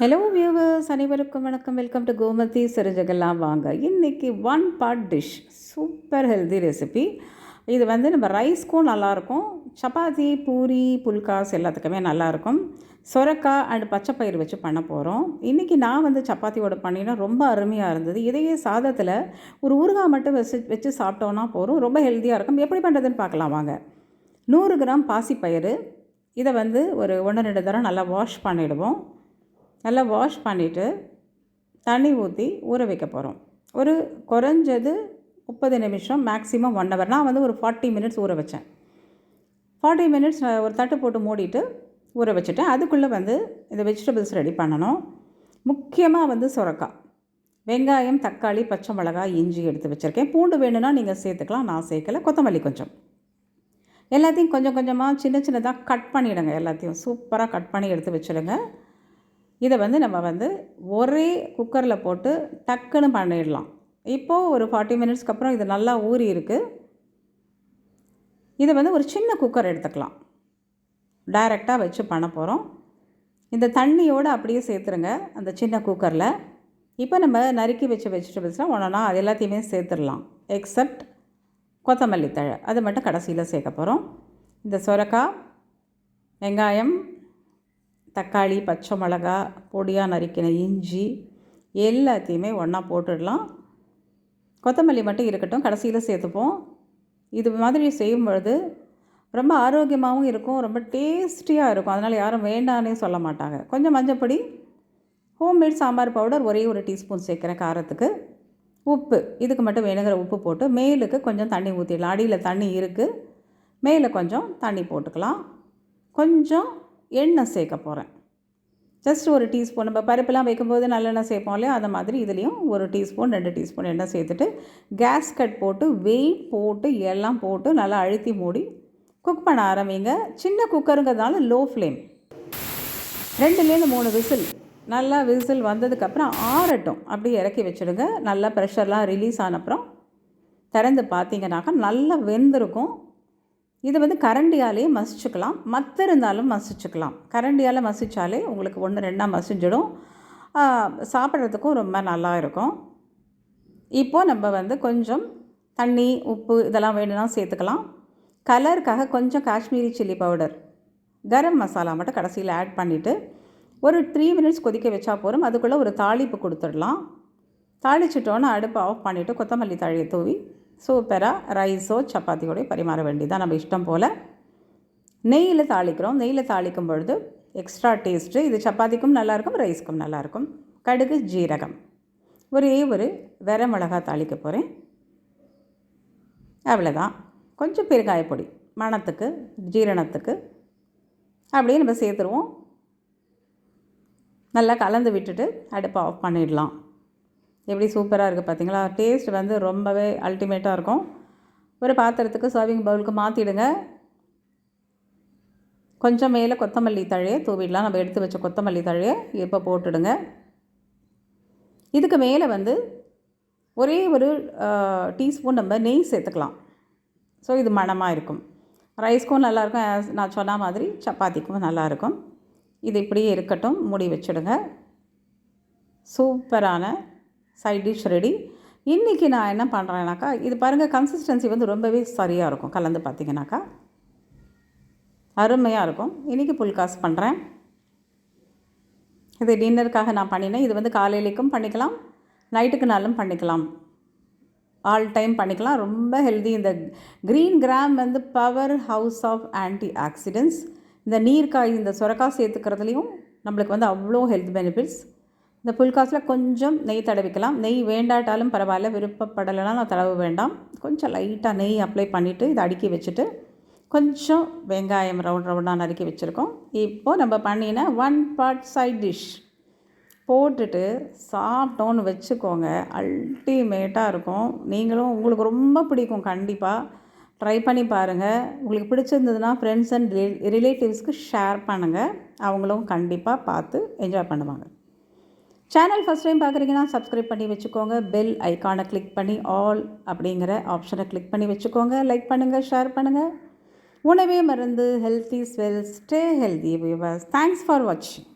Hello viewers அனைவருக்கும் வணக்கம். Welcome to Gomathi சிறுஜகெல்லாம் வாங்க. இன்றைக்கி one pot dish super healthy recipe இது வந்து நம்ம ரைஸ்க்கும் நல்லாயிருக்கும். சப்பாத்தி பூரி புல்காஸ் எல்லாத்துக்குமே நல்லாயிருக்கும். சொரக்காய் அண்ட் பச்சைப்பயிறு வச்சு பண்ண போகிறோம் இன்றைக்கி நான் வந்து சப்பாத்தியோட பண்ணினா ரொம்ப அருமையாக இருந்தது. இதையே சாதத்தில் ஒரு ஊறுகாய் மட்டும் வச்சு வச்சு சாப்பிட்டோன்னா போகிறோம் ரொம்ப ஹெல்த்தியாக இருக்கும். எப்படி பண்ணுறதுன்னு பார்க்கலாம் வாங்க. நூறு கிராம் பாசிப்பயிறு. இதை வந்து ஒரு ஒன்று ரெண்டு தடவை நல்லா வாஷ் பண்ணிவிடுவோம் நல்லா வாஷ் பண்ணிவிட்டு தண்ணி ஊற்றி ஊற வைக்க போகிறோம் ஒரு குறைஞ்சது முப்பது நிமிஷம் மேக்ஸிமம் ஒன் ஹவர் நான் வந்து ஒரு ஃபார்ட்டி மினிட்ஸ் ஊற வச்சேன். ஃபார்ட்டி மினிட்ஸ் ஒரு தட்டு போட்டு மூடிட்டு ஊற வச்சுட்டேன். அதுக்குள்ளே வந்து இந்த வெஜிடபிள்ஸ் ரெடி பண்ணணும். முக்கியமாக வந்து சுரக்காய் வெங்காயம் தக்காளி பச்சை மிளகாய் இஞ்சி எடுத்து வச்சுருக்கேன். பூண்டு வேணும்னா நீங்கள் சேர்த்துக்கலாம் நான் சேர்க்கல. கொத்தமல்லி கொஞ்சம். எல்லாத்தையும் கொஞ்சம் கொஞ்சமாக சின்ன சின்னதாக கட் பண்ணிவிடுங்க எல்லாத்தையும் சூப்பராக கட் பண்ணி எடுத்து வச்சுடுங்க. இதை வந்து நம்ம வந்து ஒரே குக்கரில் போட்டு டக்குன்னு பண்ணிடலாம். இப்போது ஒரு ஃபார்ட்டி மினிட்ஸ்க்கு அப்புறம் இது நல்லா ஊறி இருக்குது இதை வந்து ஒரு சின்ன குக்கர் எடுத்துக்கலாம். டைரெக்டாக வச்சு பண்ண போகிறோம் இந்த தண்ணியோடு அப்படியே சேர்த்துருங்க அந்த சின்ன குக்கரில். இப்போ நம்ம நறுக்கி வச்ச வெஜிடபிள்ஸ்லாம் ஒன்றா அது எல்லாத்தையுமே சேர்த்துடலாம் எக்ஸப்ட் கொத்தமல்லி தழை. அது மட்டும் கடைசியில் சேர்க்க போகிறோம் இந்த சுரக்காய் வெங்காயம் தக்காளி பச்சை மிளகா பொடியாக நறுக்கின இஞ்சி எல்லாத்தையுமே ஒன்றா போட்டுடலாம். கொத்தமல்லி மட்டும் இருக்கட்டும் கடைசியில் சேர்த்துப்போம். இது மாதிரி செய்யும்பொழுது ரொம்ப ஆரோக்கியமாகவும் இருக்கும் ரொம்ப டேஸ்டியாக இருக்கும். அதனால் யாரும் வேண்டானே சொல்ல மாட்டாங்க. கொஞ்சம் மஞ்சப்பொடி ஹோம்மேட் சாம்பார் பவுடர் ஒரே ஒரு டீஸ்பூன் சேர்க்குறேன் காரத்துக்கு உப்பு. இதுக்கு மட்டும் வேணுங்கிற உப்பு போட்டு மேலுக்கு கொஞ்சம் தண்ணி ஊற்றிடலாம் அடியில் தண்ணி இருக்குது மேலே கொஞ்சம் தண்ணி போட்டுக்கலாம். கொஞ்சம் எண்ணெய் சேர்க்க போகிறேன் ஜஸ்ட் ஒரு டீஸ்பூன் நம்ம பருப்புலாம் வைக்கும்போது நல்லெண்ணெய் சேர்ப்போம் இல்லையா? அந்த மாதிரி இதுலேயும் ஒரு டீஸ்பூன் ரெண்டு டீஸ்பூன் எண்ணெய் சேர்த்துட்டு கேஸ் கட் போட்டு வெயிட் போட்டு எல்லாம் போட்டு நல்லா அழுத்தி மூடி குக் பண்ண ஆரம்பிங்க. சின்ன குக்கருங்கிறதுனால லோ ஃப்ளேம் ரெண்டுலேருந்து மூணு விசில். நல்லா விசில் வந்ததுக்கப்புறம் ஆறட்டும். அப்படி இறக்கி வச்சுடுங்க. நல்லா ப்ரெஷர்லாம் ரிலீஸ் ஆனப்புறம் திறந்து பார்த்தீங்கன்னாக்கா நல்லா வெந்திருக்கும். இது வந்து கரண்டியாலேயே மசிச்சுக்கலாம். மற்ற இருந்தாலும் மசிச்சுக்கலாம். கரண்டியால் மசித்தாலே உங்களுக்கு ஒன்று ரெண்டாக மசிஞ்சிடும். சாப்பிட்றதுக்கும் ரொம்ப நல்லா இருக்கும். இப்போது நம்ம வந்து கொஞ்சம் தண்ணி உப்பு இதெல்லாம் வேணும்னா சேர்த்துக்கலாம். கலருக்காக கொஞ்சம் காஷ்மீரி சில்லி பவுடர் கரம் மசாலா மட்டும் கடைசியில் ஆட் பண்ணிவிட்டு ஒரு த்ரீ மினிட்ஸ் கொதிக்க வச்சா போகிறோம் அதுக்குள்ளே ஒரு தாளிப்பு கொடுத்துடலாம். தாளிச்சிட்டோன்னு அடுப்பை ஆஃப் பண்ணிவிட்டு கொத்தமல்லி தழையை தூவி சூப்பராக ரைஸோ சப்பாத்தியோடய பரிமாற வேண்டியதான் நம்ம இஷ்டம் போல் நெய்யில் தாளிக்கிறோம். நெய்யில் தாளிக்கும் பொழுது எக்ஸ்ட்ரா டேஸ்ட்டு இது சப்பாத்திக்கும் நல்லாயிருக்கும் ரைஸ்க்கும் நல்லாயிருக்கும் கடுகு ஜீரகம். ஒரே ஒரு வெர மிளகா தாளிக்க போகிறேன் அவ்வளோதான் கொஞ்சம் பெருங்காயப்பொடி மணத்துக்கு ஜீரணத்துக்கு அப்படியே நம்ம சேர்த்துருவோம். நல்லா கலந்து விட்டுட்டு அடுப்பை ஆஃப் பண்ணிடலாம். எப்படி சூப்பராக இருக்குது பார்த்தீங்களா டேஸ்ட் வந்து ரொம்பவே அல்டிமேட்டாக இருக்கும். ஒரு பாத்திரத்துக்கு சர்விங் பவுலுக்கு மாற்றிடுங்க கொஞ்சம் மேலே கொத்தமல்லி தழையை தூவிடலாம். நம்ம எடுத்து வச்ச கொத்தமல்லி தழையை இப்போ போட்டுடுங்க. இதுக்கு மேலே வந்து ஒரே ஒரு டீஸ்பூன் நம்ம நெய் சேர்த்துக்கலாம். ஸோ இது மணமாக இருக்கும். ரைஸ்க்கும் நல்லாயிருக்கும். நான் சொன்ன மாதிரி சப்பாத்திக்கும் நல்லாயிருக்கும். இது இப்படியே இருக்கட்டும். மூடி வச்சுடுங்க. சூப்பரான சைட் டிஷ் ரெடி இன்றைக்கி நான் என்ன பண்ணுறேன்னாக்கா இது பாருங்கள் கன்சிஸ்டன்சி வந்து ரொம்பவே சரியாக இருக்கும். கலந்து பார்த்தீங்கன்னாக்கா அருமையாக இருக்கும். இன்றைக்கி புல்காஸ் பண்ணுறேன் இது டின்னருக்காக நான் பண்ணினேன். இது வந்து காலையிலேக்கும் பண்ணிக்கலாம் நைட்டுக்குனாலும் பண்ணிக்கலாம். ஆல் டைம் பண்ணிக்கலாம். ரொம்ப ஹெல்தி இந்த க்ரீன் கிராம் வந்து power house of antioxidants இந்த நீர்க்காய் இந்த சுரக்காய் சேர்த்துக்கிறதுலையும் நம்மளுக்கு வந்து அவ்வளோ ஹெல்த் பெனிஃபிட்ஸ் இந்த புல்காஸில் கொஞ்சம் நெய் தடவிக்கலாம். நெய் வேண்டாட்டாலும் பரவாயில்ல விருப்பப்படலைன்னா நான் தடவ வேண்டாம். கொஞ்சம் லைட்டாக நெய் அப்ளை பண்ணிவிட்டு இதை அடுக்கி வச்சுட்டு கொஞ்சம் வெங்காயம் ரவுண்ட் ரவுண்டாக நறுக்கி வச்சுருக்கோம். இப்போது நம்ம பண்ணின ஒன் பார்ட் சைட் டிஷ் போட்டுட்டு சாப்பிட்டோன்னு வச்சுக்கோங்க. அல்டிமேட்டாக இருக்கும். நீங்களும் உங்களுக்கு ரொம்ப பிடிக்கும் கண்டிப்பாக ட்ரை பண்ணி பாருங்கள் உங்களுக்கு பிடிச்சிருந்ததுன்னா ஃப்ரெண்ட்ஸ் அண்ட் ரிலேட்டிவ்ஸ்க்கு ஷேர் பண்ணுங்கள் அவங்களும் கண்டிப்பாக பார்த்து என்ஜாய் பண்ணுவாங்க. சேனல் ஃபஸ்ட் டைம் பார்க்குறீங்கன்னா சப்ஸ்கிரைப் பண்ணி வச்சுக்கோங்க. பெல் ஐக்கானை கிளிக் பண்ணி ஆல் அப்படிங்கிற ஆப்ஷனை கிளிக் பண்ணி வச்சுக்கோங்க. லைக் பண்ணுங்கள் ஷேர் பண்ணுங்கள் உணவே மருந்து healthy swell stay healthy viewers thanks for வாட்சிங்